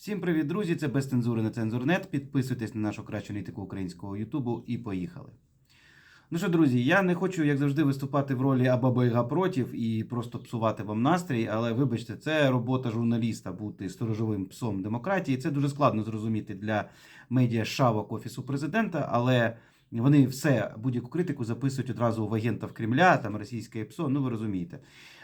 Всім привіт, друзі! Це без цензури на цензурнет. Підписуйтесь на нашу кращу аналітику українського Ютубу і поїхали. Ну що, друзі, я не хочу, як завжди, виступати в ролі Абабайга против і просто псувати вам настрій, але вибачте, це робота журналіста бути сторожовим псом демократії. Це дуже складно зрозуміти для медіа шавок Офісу президента, але вони все, будь-яку критику записують одразу в агентів Кремля, там російське ПСО, ну ви розумієте.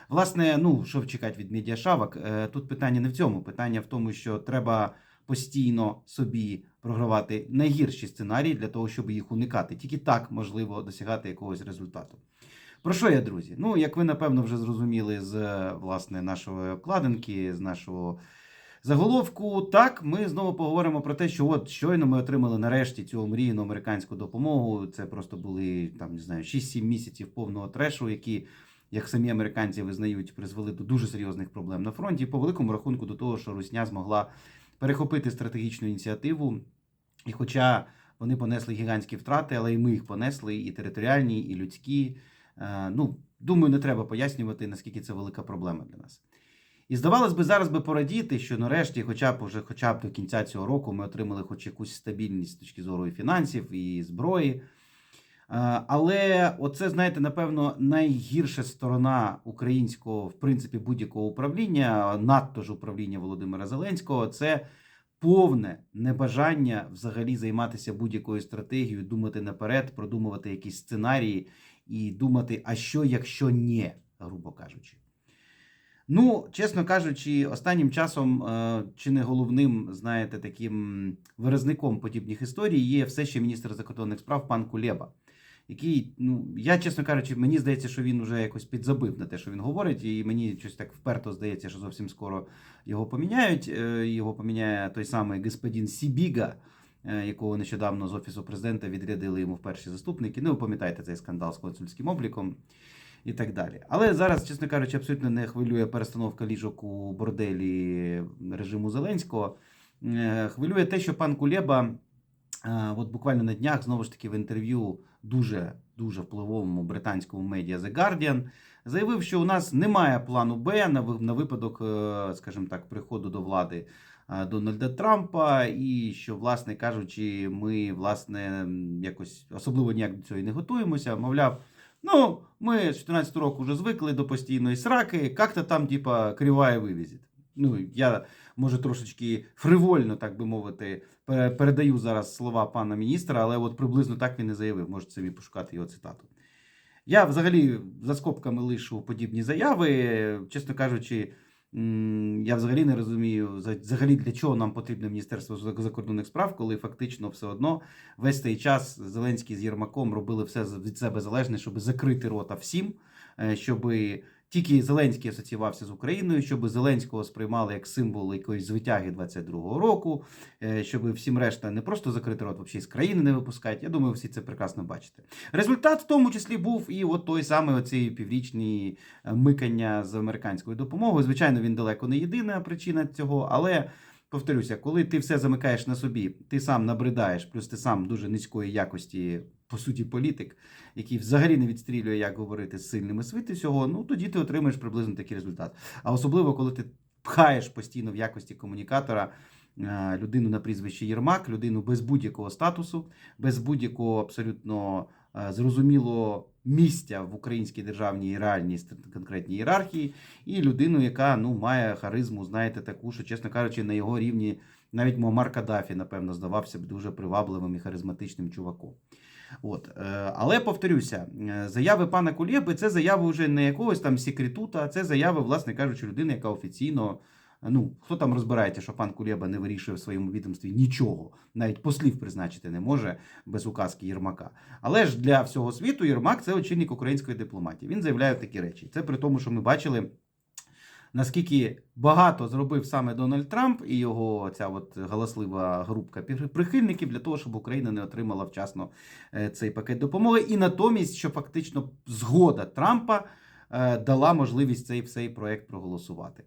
Власне, ну що чекати від медіашавок? Е, Тут питання не в цьому. Питання в тому, що треба постійно собі програвати найгірші сценарії для того, щоб їх уникати. Тільки так можливо досягати якогось результату. Про що я, друзі? Ну, як ви напевно вже зрозуміли з власне нашої обкладинки, з нашого заголовку, так ми знову поговоримо про те, що от щойно ми отримали нарешті цю омріяну американську допомогу. Це просто були там не знаю 6-7 місяців повного трешу, які як самі американці визнають, призвели до дуже серйозних проблем на фронті. По великому рахунку до того, що Русня змогла перехопити стратегічну ініціативу. І хоча вони понесли гігантські втрати, але і ми їх понесли, і територіальні, і людські. Е, Ну, думаю, не треба пояснювати, наскільки це велика проблема для нас. І здавалось би, зараз би порадіти, що нарешті, хоча б уже, хоча б до кінця цього року, ми отримали хоч якусь стабільність з точки зору і фінансів, і зброї. Е, Але оце, знаєте, напевно, найгірша сторона українського, в принципі, будь-якого управління, надто ж управління Володимира Зеленського, це повне небажання взагалі займатися будь-якою стратегією, думати наперед, продумувати якісь сценарії і думати, а що, якщо ні, грубо кажучи. Ну, чесно кажучи, останнім часом е, чи не головним, знаєте, таким виразником подібних історій є все ще міністр закордонних справ пан Кулеба, який, ну, я, чесно кажучи, мені здається, що він вже якось підзабив на те, що він говорить, і мені щось так вперто здається, що зовсім скоро його поміняють. Е, Його поміняє той самий господин Сібіга, е, якого нещодавно з офісу президента відрядили йому в перші заступники. Ну, ви пам'ятаєте цей скандал з консульським обліком і так далі. Але зараз, чесно кажучи, абсолютно не хвилює перестановка ліжок у борделі режиму Зеленського. Е, Хвилює те, що пан Кулеба. От буквально на днях знову ж таки в інтерв'ю дуже дуже впливовому британському медіа The Guardian заявив, що у нас немає плану Б на випадок, е, скажімо так, приходу до влади е, Дональда Трампа, і що, власне кажучи, ми власне якось особливо ніяк до цього і не готуємося. Мовляв, ну ми з 2014 року вже звикли до постійної сраки, як-то там, типа, криває вивізить. Ну, я може трошечки фривольно, так би мовити, передаю зараз слова пана міністра, але от приблизно так він і заявив. Можете собі пошукати його цитату. Я взагалі за скобками лишу подібні заяви. Чесно кажучи, я взагалі не розумію, за- взагалі для чого нам потрібно Міністерство закордонних справ, коли фактично все одно весь цей час Зеленський з Єрмаком робили все від себе залежне, щоб закрити рота всім, щоб тільки Зеленський асоціювався з Україною, щоб Зеленського сприймали як символ якоїсь звитяги 22-го року, е, щоб всім решта не просто закрити рот, взагалі з країни не випускають. Я думаю, всі це прекрасно бачите. Результат в тому числі був і от той самий оцей піврічний е, микання з американською допомогою. Звичайно, він далеко не єдина причина цього, але. Повторюся, коли ти все замикаєш на собі, ти сам набридаєш, плюс ти сам дуже низької якості, по суті, політик, який взагалі не відстрілює, як говорити з сильними свити всього, ну тоді ти отримаєш приблизно такий результат. А особливо, коли ти пхаєш постійно в якості комунікатора е, людину на прізвище Єрмак, людину без будь-якого статусу, без будь-якого абсолютно е, зрозумілого місця в українській державній реальній конкретній ієрархії, і людину, яка ну має харизму, знаєте, таку, що, чесно кажучи, на його рівні навіть Муаммар Каддафі, напевно, здавався б дуже привабливим і харизматичним чуваком. От. е, Але повторюся, е, заяви пана Кулєби це заяви вже не якогось там секретута, це заяви, власне кажучи, людини, яка офіційно. Ну, хто там розбирається, що пан Кулєба не вирішує в своєму відомстві нічого, навіть послів призначити не може без указки Єрмака. Але ж для всього світу Єрмак це очільник української дипломатії. Він заявляє такі речі. Це при тому, що ми бачили, наскільки багато зробив саме Дональд Трамп і його ця от галаслива групка прихильників для того, щоб Україна не отримала вчасно е, цей пакет допомоги, і натомість, що фактично згода Трампа е, дала можливість цей цей проект проголосувати.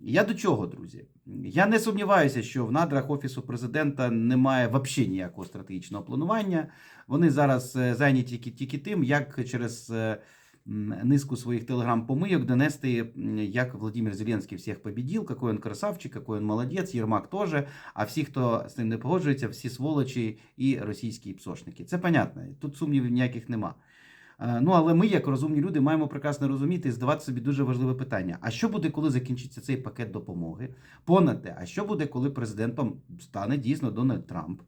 Я до чого, друзі? Я не сумніваюся, що в надрах офісу президента немає взагалі ніякого стратегічного планування. Вони зараз е, зайняті тільки, тільки тим, як через низку своїх телеграм-помийок донести, як Владимир Зеленський всіх побідів, який він красавчик, який він молодець, Єрмак теж, а всі, хто з ним не погоджується, всі сволочі і російські псошники. Це понятно, тут сумнівів ніяких нема. Е, Ну, але ми, як розумні люди, маємо прекрасно розуміти і здавати собі дуже важливе питання: а що буде, коли закінчиться цей пакет допомоги? Понад те, а що буде, коли президентом стане дійсно Дональд Трамп?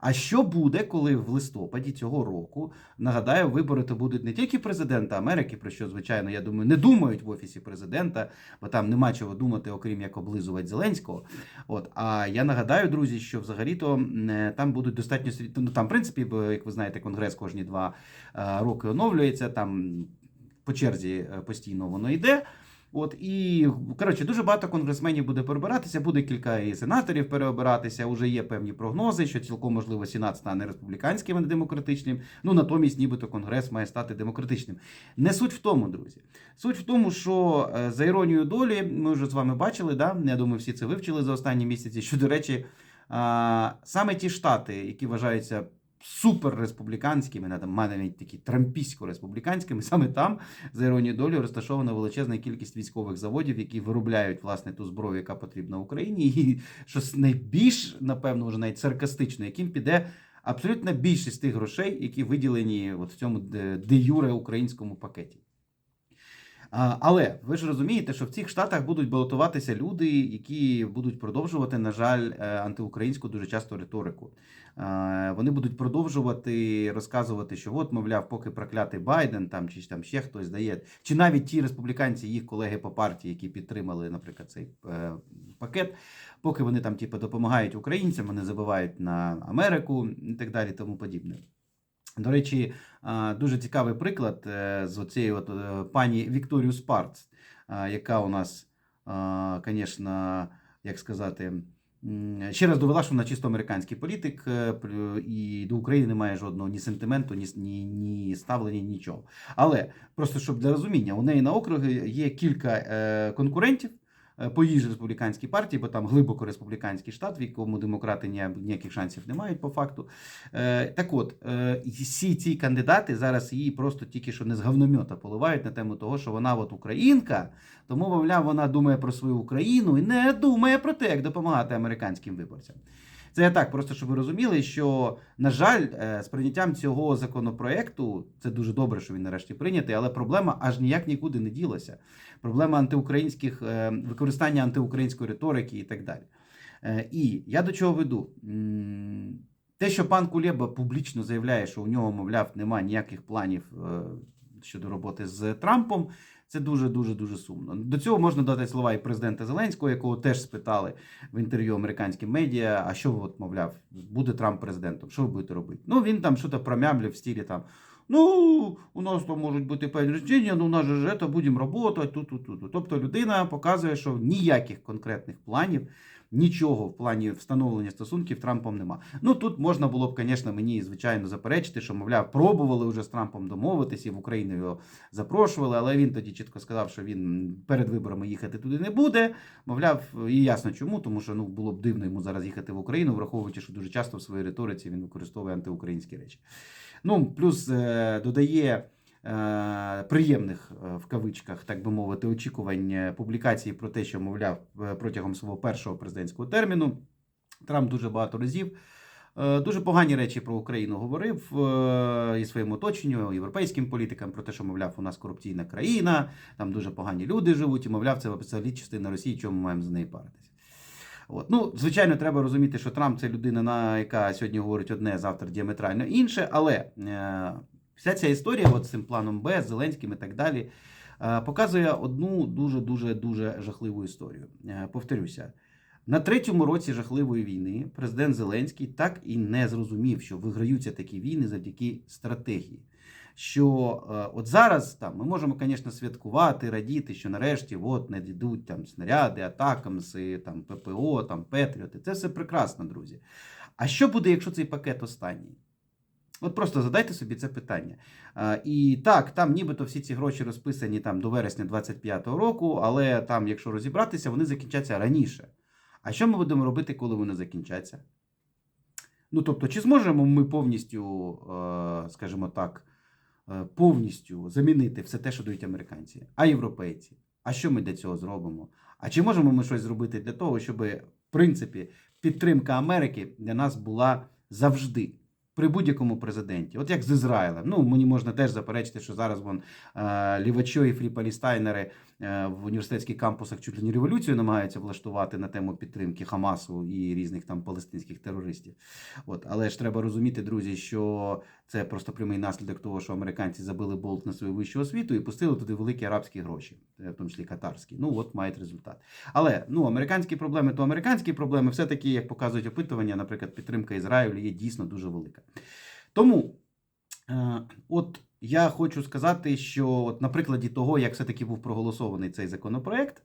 А що буде, коли в листопаді цього року нагадаю, вибори то будуть не тільки президента Америки, про що звичайно я думаю, не думають в офісі президента, бо там нема чого думати, окрім як облизувати Зеленського. От а я нагадаю, друзі, що взагалі-то е, там будуть достатньо ну там, в принципі, як ви знаєте, конгрес кожні два е, роки оновлюється. Там по черзі е, постійно воно йде. От і коротше, дуже багато конгресменів буде перебиратися, буде кілька і сенаторів переобиратися. Уже є певні прогнози, що цілком можливо Сенат стане республіканським, а не демократичним. Ну натомість, нібито конгрес має стати демократичним. Не суть в тому, друзі. Суть в тому, що е, за іронією долі, ми вже з вами бачили, да? я думаю, всі це вивчили за останні місяці. Що, до речі, саме ті штати, які вважаються суперреспубліканськими, навіть такі трампійсько-республіканськими, саме там, за іронією долі, розташована величезна кількість військових заводів, які виробляють власне ту зброю, яка потрібна Україні, і що найбільш, напевно, вже навіть саркастично, яким піде. Абсолютна більшість тих грошей, які виділені от в цьому де юре українському пакеті. Але ви ж розумієте, що в цих штатах будуть балотуватися люди, які будуть продовжувати, на жаль, е, антиукраїнську дуже часто риторику. Е, Вони будуть продовжувати розказувати, що от, мовляв, поки проклятий Байден там чи там ще хтось дає, чи навіть ті республіканці, їх колеги по партії, які підтримали, наприклад, цей е, пакет, поки вони там типу, допомагають українцям, вони забивають на Америку і так далі, тому подібне. До речі, дуже цікавий приклад е, з оцієї от е, пані Вікторію Спарц, яка у нас, звісно, як сказати, ще раз довела, що вона чисто американський політик, е, і до України немає жодного ні сентименту, ні, ні, ставлення, нічого. Але просто щоб для розуміння, у неї на округі є кілька конкурентів. Е, По їй республіканській партії, бо там глибоко республіканський штат, в якому демократи ніяких шансів не мають по факту. Е, так от, е, всі ці кандидати зараз її просто тільки що не з говномета поливають на тему того, що вона от українка, тому, мовляв, вона думає про свою Україну і не думає про те, як допомагати американським виборцям. Це я так, просто щоб ви розуміли, що, на жаль, е, з прийняттям цього законопроекту це дуже добре, що він нарешті прийнятий, але проблема аж ніяк нікуди не ділася. Проблема антиукраїнських е, використання антиукраїнської риторики і так далі. Е, І я до чого веду? Те, що пан Кулеба публічно заявляє, що у нього, мовляв, немає ніяких планів щодо роботи з Трампом, це дуже дуже дуже сумно. До цього можна додати слова і президента Зеленського, якого теж спитали в інтерв'ю американським медіа. А що, от, мовляв, буде Трамп президентом? Що ви будете робити? Ну він там щось промямлив в стілі там. Ну, у нас там можуть бути певні речення, ну у нас же це будемо працювати тут, тут, тут. Тобто людина показує, що ніяких конкретних планів, нічого в плані встановлення стосунків Трампом нема. Ну тут можна було б, звісно, мені звичайно заперечити, що, мовляв, пробували вже з Трампом домовитися, і в Україну його запрошували, але він тоді чітко сказав, що він перед виборами їхати туди не буде. Мовляв, і ясно чому, тому що ну було б дивно йому зараз їхати в Україну, враховуючи, що дуже часто в своїй риториці він використовує антиукраїнські речі. Ну, плюс е, додає приємних е, в кавичках, так би мовити, очікувань е, публікації про те, що, мовляв, е, протягом свого першого президентського терміну Трамп дуже багато разів. е, Дуже погані речі про Україну говорив е, і своєму оточенню, європейським політикам про те, що, мовляв, у нас корупційна країна, там дуже погані люди живуть, і, мовляв, це взагалі частина Росії, чому ми маємо з нею паритися. От. Ну, звичайно, треба розуміти, що Трамп це людина, на яка сьогодні говорить одне, завтра діаметрально інше. Але е, вся ця історія, от з цим планом Б, з Зеленським і так далі, е, показує одну дуже дуже жахливу історію. Е, повторюся. На третьому році жахливої війни президент Зеленський так і не зрозумів, що виграються такі війни завдяки стратегії. Що е, от зараз там ми можемо, звісно, святкувати, радіти, що нарешті от надійдуть там снаряди, атакамси, там ППО, там Петріоти. Це все прекрасно, друзі. А що буде, якщо цей пакет останній? От просто задайте собі це питання. І так, там нібито всі ці гроші розписані там до вересня 25-го року, але там, якщо розібратися, вони закінчаться раніше. А що ми будемо робити, коли вони закінчаться? Ну, тобто, чи зможемо ми повністю, е, скажімо так, е, повністю замінити все те, що дають американці, а європейці. А що ми для цього зробимо? А чи можемо ми щось зробити для того, щоб, в принципі, підтримка Америки для нас була завжди? При будь-якому президенті, от як з Ізраїлем. Ну мені можна теж заперечити, що зараз вон е, лівачо і фрі-палістайнери в університетських кампусах чуть ли не революцію намагаються влаштувати на тему підтримки Хамасу і різних там палестинських терористів. От, але ж треба розуміти, друзі, що це просто прямий наслідок того, що американці забили болт на свою вищу освіту і пустили туди великі арабські гроші, е, в тому числі катарські. Ну от мають результат. Але ну американські проблеми, то американські проблеми, все таки, як показують опитування, наприклад, підтримка Ізраїлю є дійсно дуже велика. Тому, е, от я хочу сказати, що от на прикладі того, як все-таки був проголосований цей законопроект,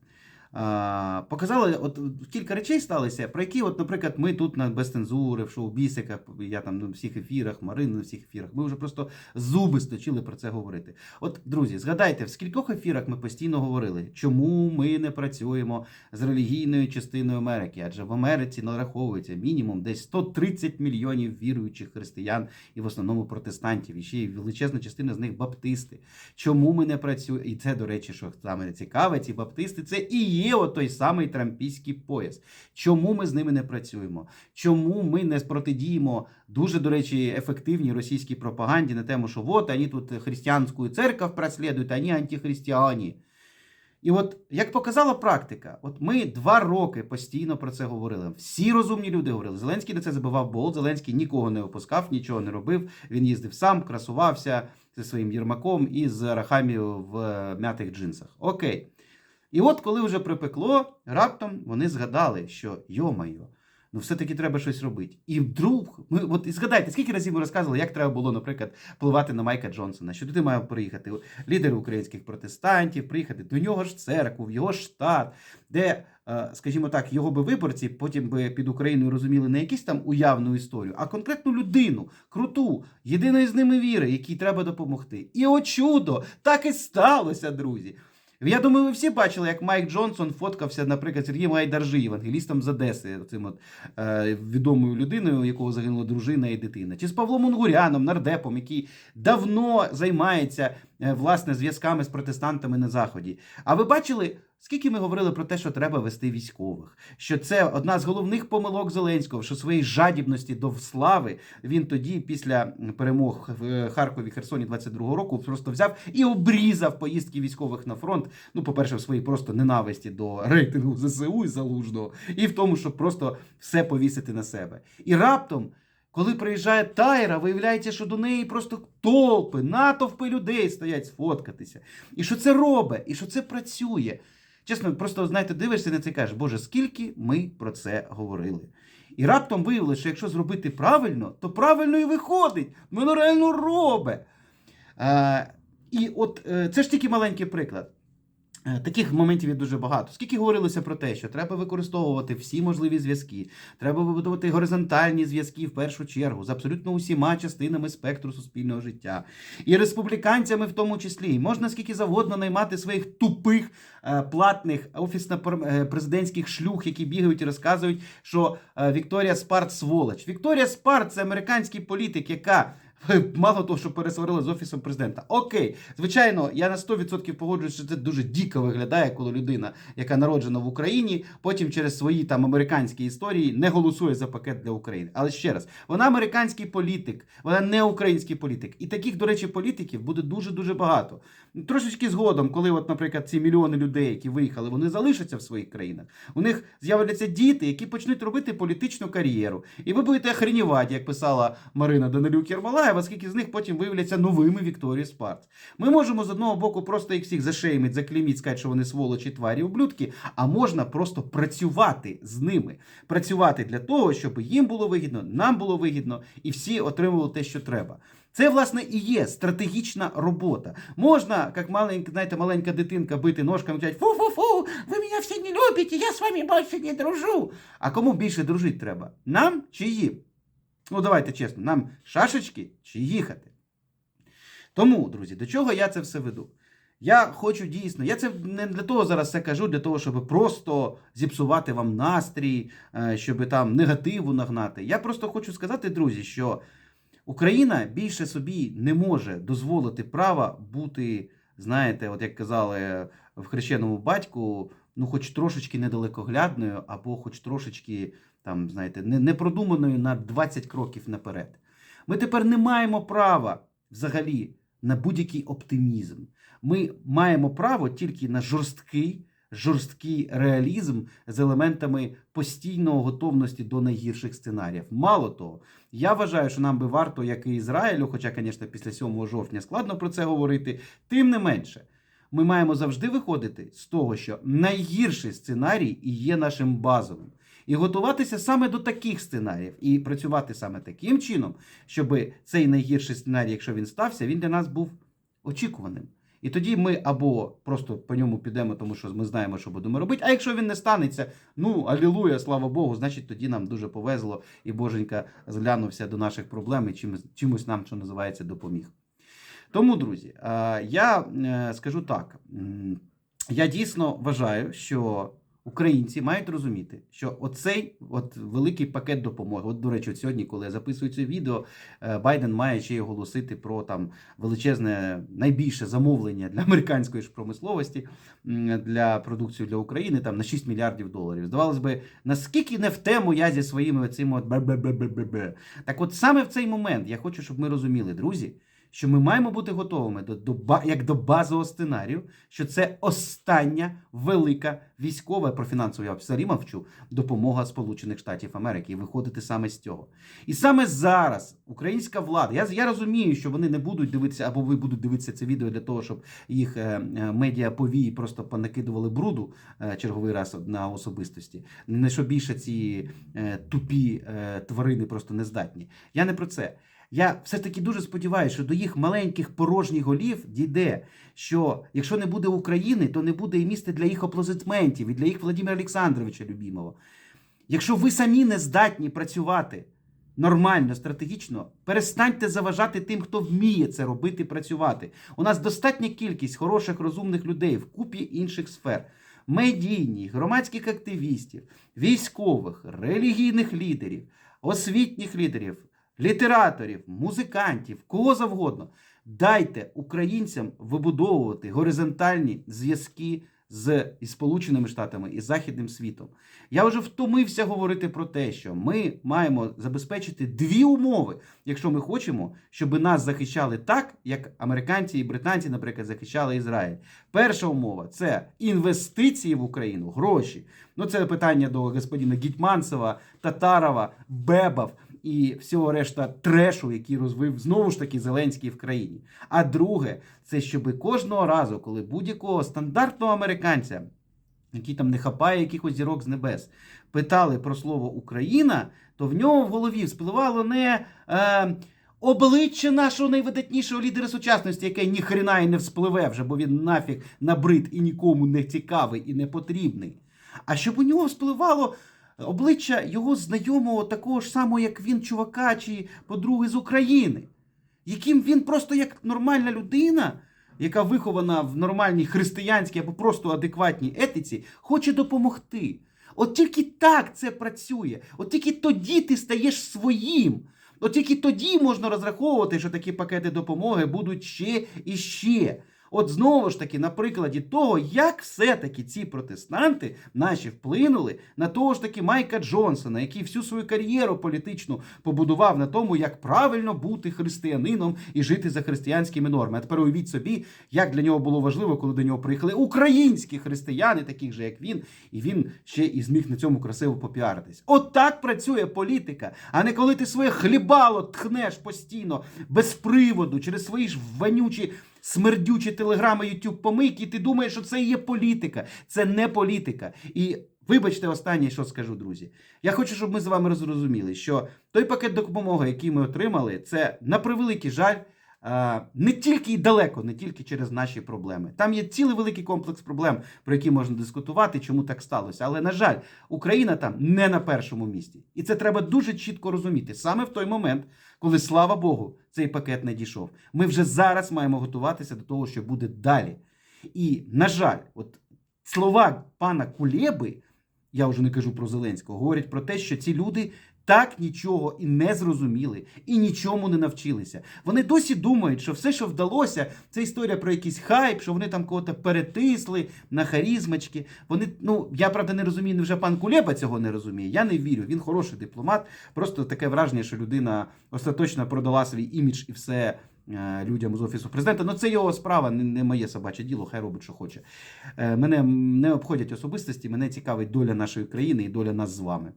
показали, от кілька речей сталися, про які, от, наприклад, ми тут на без цензури, в шоу-бісиках, я там на всіх ефірах, Марина на всіх ефірах, ми вже просто зуби сточили про це говорити. От, друзі, згадайте, в скількох ефірах ми постійно говорили, чому ми не працюємо з релігійною частиною Америки, адже в Америці нараховується мінімум десь 130 мільйонів віруючих християн і в основному протестантів, і ще й величезна частина з них баптисти. Чому ми не працюємо? І це, до речі, що саме цікаве, ці баптисти, це і є той самий трампійський пояс. Чому ми з ними не працюємо? Чому ми не протидіємо дуже, до речі, ефективній російській пропаганді на тему, що от вони тут християнську церковь прослідують, вони антихристияні. І от як показала практика, от ми два роки постійно про це говорили. Всі розумні люди говорили. Зеленський на це забивав болт, Зеленський нікого не опускав, нічого не робив. Він їздив сам, красувався зі своїм Єрмаком і з Рахамію в м'ятих джинсах. Окей. І от коли вже припекло, раптом вони згадали, що йо-майо, ну все-таки треба щось робити. І вдруг, ми от і згадайте, скільки разів ми розказували, як треба було, наприклад, впливати на Майка Джонсона, що туди мав приїхати лідер українських протестантів, приїхати до нього ж церкву, в його штат, де, е, скажімо так, його би виборці потім би під Україною розуміли не якусь там уявну історію, а конкретну людину, круту, єдиної з ними віри, якій треба допомогти. І о чудо, так і сталося, друзі. Я думаю, ви всі бачили, як Майк Джонсон фоткався, наприклад, Сергієм Гайдаржи, евангелістом з Одеси, цим от е, відомою людиною, у якого загинула дружина і дитина, чи з Павлом Унгуряном, нардепом, який давно займається е, власне зв'язками з протестантами на заході. А ви бачили? Скільки ми говорили про те, що треба вести військових, що це одна з головних помилок Зеленського, що своєї жадібності до слави він тоді, після перемог в е, Харкові Херсоні 22-го року, просто взяв і обрізав поїздки військових на фронт. Ну, по-перше, в своїй просто ненависті до рейтингу ЗСУ і залужного, і в тому, щоб просто все повісити на себе. І раптом. Коли приїжджає Тайра, виявляється, що до неї просто толпи, натовпи людей стоять сфоткатися. І що це робить, і що це працює. Чесно, просто знаєте, дивишся на це і кажеш, Боже, скільки ми про це говорили. І раптом виявилося, що якщо зробити правильно, то правильно і виходить. Воно реально робить. Е, і от е, це ж тільки маленький приклад. Е, Таких моментів є дуже багато. Скільки говорилося про те, що треба використовувати всі можливі зв'язки, треба вибудувати горизонтальні зв'язки в першу чергу з абсолютно усіма частинами спектру суспільного життя, і республіканцями в тому числі. Можна скільки завгодно наймати своїх тупих е, платних офісно-президентських шлюх, які бігають і розказують, що е, Вікторія Спарт сволоч. Вікторія Спарт це американський політик, яка. Мало того, що пересварили з офісом президента. Окей, звичайно, я на 100% погоджуюсь, що це дуже дико виглядає, коли людина, яка народжена в Україні, потім через свої там американські історії не голосує за пакет для України. Але ще раз, вона американський політик, вона не український політик. І таких, до речі, політиків буде дуже дуже багато. Трошечки згодом, коли, от, наприклад, ці мільйони людей, які виїхали, вони залишаться в своїх країнах. У них з'являться діти, які почнуть робити політичну кар'єру. І ви будете охренівати, як писала Марина Данилюк Єрмолаєва, скільки з них потім виявляться новими Вікторії Спарц. Ми можемо з одного боку просто їх всіх зашеймить, заклейміть, сказати, що вони сволочі, тварі, ублюдки, а можна просто працювати з ними. Працювати для того, щоб їм було вигідно, нам було вигідно, і всі отримували те, що треба. Це, власне, і є стратегічна робота. Можна, як маленька, знаєте, маленька дитинка, бити ножками і фу-фу-фу, ви мене всі не любите, я з вами більше не дружу. А кому більше дружити треба? Нам чи їм? Ну, давайте чесно, нам шашечки чи їхати? Тому, друзі, до чого я це все веду? Я хочу дійсно, я це не для того зараз все кажу, для того, щоб просто зіпсувати вам настрій, е, щоб там негативу нагнати. Я просто хочу сказати, друзі, що Україна більше собі не може дозволити права бути, знаєте, от як казали в хрещеному батьку, ну, хоч трошечки недалекоглядною, або хоч трошечки, там, знаєте, не, не продуманою на 20 кроків наперед. Ми тепер не маємо права взагалі на будь-який оптимізм. Ми маємо право тільки на жорсткий, жорсткий реалізм з елементами постійної готовності до найгірших сценаріїв. Мало того, я вважаю, що нам би варто, як і Ізраїлю, хоча, звісно, після 7 жовтня складно про це говорити, тим не менше. Ми маємо завжди виходити з того, що найгірший сценарій і є нашим базовим. І готуватися саме до таких сценаріїв, і працювати саме таким чином, щоб цей найгірший сценарій, якщо він стався, він для нас був очікуваним. І тоді ми або просто по ньому підемо, тому що ми знаємо, що будемо робити. А якщо він не станеться, ну алілуя, слава Богу, значить тоді нам дуже повезло, і Боженька зглянувся до наших проблем і чимось, чимось нам, що називається, допоміг. Тому, друзі, е, я е, скажу так: я дійсно вважаю, що українці мають розуміти, що оцей от великий пакет допомоги, от, до речі, от сьогодні, коли я записую це відео, е, Байден має ще й оголосити про там величезне найбільше замовлення для американської ж промисловості для продукції для України там на 6 мільярдів доларів. Здавалось би, наскільки не в тему я зі своїми цими от бе-бе-бе-бе-бе. Так от саме в цей момент я хочу, щоб ми розуміли, друзі, що ми маємо бути готовими до, до як до базового сценарію, що це остання велика військова про фінансову я взагалі мовчу допомога Сполучених Штатів Америки і виходити саме з цього. І саме зараз українська влада, я, я розумію, що вони не будуть дивитися, або ви будуть дивитися це відео для того, щоб їх е, е, медіа повії просто понакидували бруду е, черговий раз на особистості. Не що більше ці е, тупі е, тварини просто не здатні. Я не про це. Я все ж таки дуже сподіваюся, що до їх маленьких порожніх голів дійде, що якщо не буде України, то не буде і місця для їх аплодисментів і для їх Владимира Олександровича любімого. Якщо ви самі не здатні працювати нормально, стратегічно, перестаньте заважати тим, хто вміє це робити, працювати. У нас достатня кількість хороших, розумних людей в купі інших сфер. Медійних, громадських активістів, військових, релігійних лідерів, освітніх лідерів, літераторів, музикантів, кого завгодно. Дайте українцям вибудовувати горизонтальні зв'язки з із Сполученими Штатами і Західним світом. Я вже втомився говорити про те, що ми маємо забезпечити дві умови, якщо ми хочемо, щоб нас захищали так, як американці і британці, наприклад, захищали Ізраїль. Перша умова це інвестиції в Україну, гроші. Ну це питання до господина Гітьманцева, Татарова, Бебав і всього решта трешу, який розвив знову ж таки Зеленський в країні. А друге, це щоб кожного разу, коли будь-якого стандартного американця, який там не хапає якихось зірок з небес, питали про слово Україна, то в нього в голові вспливало не. Е, Обличчя нашого найвидатнішого лідера сучасності, яке ніхрена і не вспливе вже, бо він нафіг набрид і нікому не цікавий і не потрібний. А щоб у нього вспливало обличчя його знайомого, такого ж самого, як він, чувака чи подруги з України, яким він просто як нормальна людина, яка вихована в нормальній християнській або просто адекватній етиці, хоче допомогти. От тільки так це працює. От тільки тоді ти стаєш своїм. От тільки тоді можна розраховувати, що такі пакети допомоги будуть ще і ще. От знову ж таки, на прикладі того, як все-таки ці протестанти наші вплинули на того ж таки Майка Джонсона, який всю свою кар'єру політичну побудував на тому, як правильно бути християнином і жити за християнськими нормами. А тепер уявіть собі, як для нього було важливо, коли до нього приїхали українські християни, таких же як він, і він ще і зміг на цьому красиво попіаритись. От так працює політика, а не коли ти своє хлібало тхнеш постійно без приводу через свої ж вонючі смердючі телеграми, YouTube помийки, і ти думаєш, що це є політика. Це не політика. І вибачте, останнє, що скажу, друзі. Я хочу, щоб ми з вами зрозуміли, що той пакет допомоги, який ми отримали, це на превеликий жаль. Е, Не тільки і далеко, не тільки через наші проблеми. Там є цілий великий комплекс проблем, про які можна дискутувати, чому так сталося. Але, на жаль, Україна там не на першому місці. І це треба дуже чітко розуміти. Саме в той момент, коли, слава Богу, цей пакет не дійшов. Ми вже зараз маємо готуватися до того, що буде далі. І, на жаль, от слова пана Кулєби, я вже не кажу про Зеленського, говорять про те, що ці люди так нічого і не зрозуміли, і нічому не навчилися. Вони досі думають, що все, що вдалося, це історія про якийсь хайп, що вони там кого-то перетисли на харізмочки. Вони, ну я правда не розумію, невже пан Кулеба цього не розуміє. Я не вірю. Він хороший дипломат. Просто таке враження, що людина остаточно продала свій імідж і все. е, Людям з офісу президента, ну це його справа, не, не моє собаче діло, хай робить, що хоче. Е, Мене не обходять особистості, мене цікавить доля нашої країни і доля нас з вами.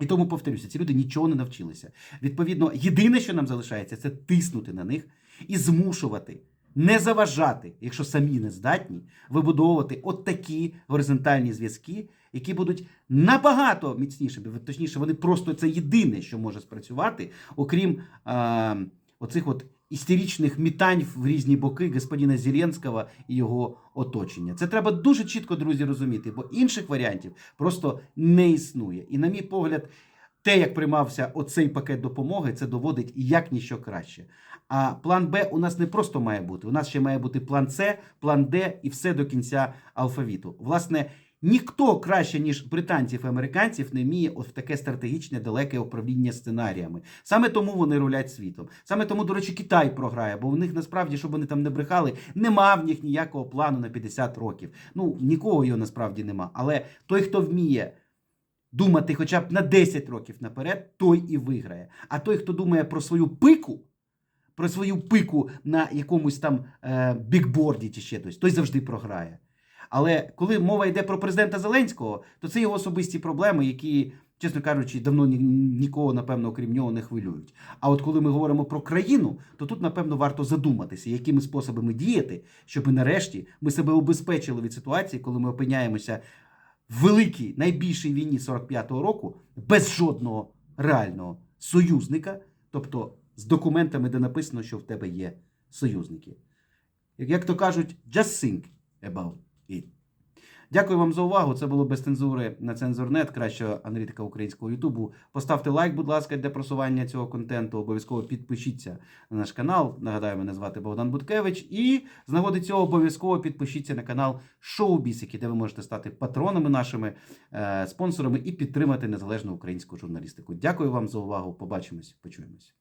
І тому повторюся, ці люди нічого не навчилися. Відповідно, єдине, що нам залишається, це тиснути на них і змушувати, не заважати, якщо самі не здатні, вибудовувати от такі горизонтальні зв'язки, які будуть набагато міцнішими. Точніше, вони просто це єдине, що може спрацювати, окрім е, оцих от істеричних мітань в різні боки господина Зеленського і його оточення. Це треба дуже чітко, друзі, розуміти, бо інших варіантів просто не існує. І, на мій погляд, те, як приймався оцей пакет допомоги, це доводить як ніщо краще. А план Б у нас не просто має бути. У нас ще має бути план С, план Д і все до кінця алфавіту. Власне, ніхто краще, ніж британців і американців, не вміє в таке стратегічне далеке управління сценаріями. Саме тому вони рулять світом. Саме тому, до речі, Китай програє, бо у них насправді, щоб вони там не брехали, нема в них ніякого плану на 50 років. Ну нікого його насправді нема. Але той, хто вміє думати хоча б на 10 років наперед, той і виграє. А той, хто думає про свою пику, про свою пику на якомусь там е, бікборді чи ще щось, той завжди програє. Але коли мова йде про президента Зеленського, то це його особисті проблеми, які, чесно кажучи, давно ні, нікого, напевно, окрім нього, не хвилюють. А от коли ми говоримо про країну, то тут, напевно, варто задуматися, якими способами діяти, щоб нарешті ми себе убезпечили від ситуації, коли ми опиняємося в великій найбільшій війні 45-го року без жодного реального союзника, тобто з документами, де написано, що в тебе є союзники. Як то кажуть, just think about Дякую вам за увагу. Це було без цензури на цензурнет, кращого аналітика українського Ютубу. Поставте лайк, будь ласка, для просування цього контенту. Обов'язково підпишіться на наш канал. Нагадаю, мене звати Богдан Буткевич. І з нагоди цього обов'язково підпишіться на канал Шоу Бісики, де ви можете стати патронами нашими е, спонсорами і підтримати незалежну українську журналістику. Дякую вам за увагу. Побачимось, почуємось.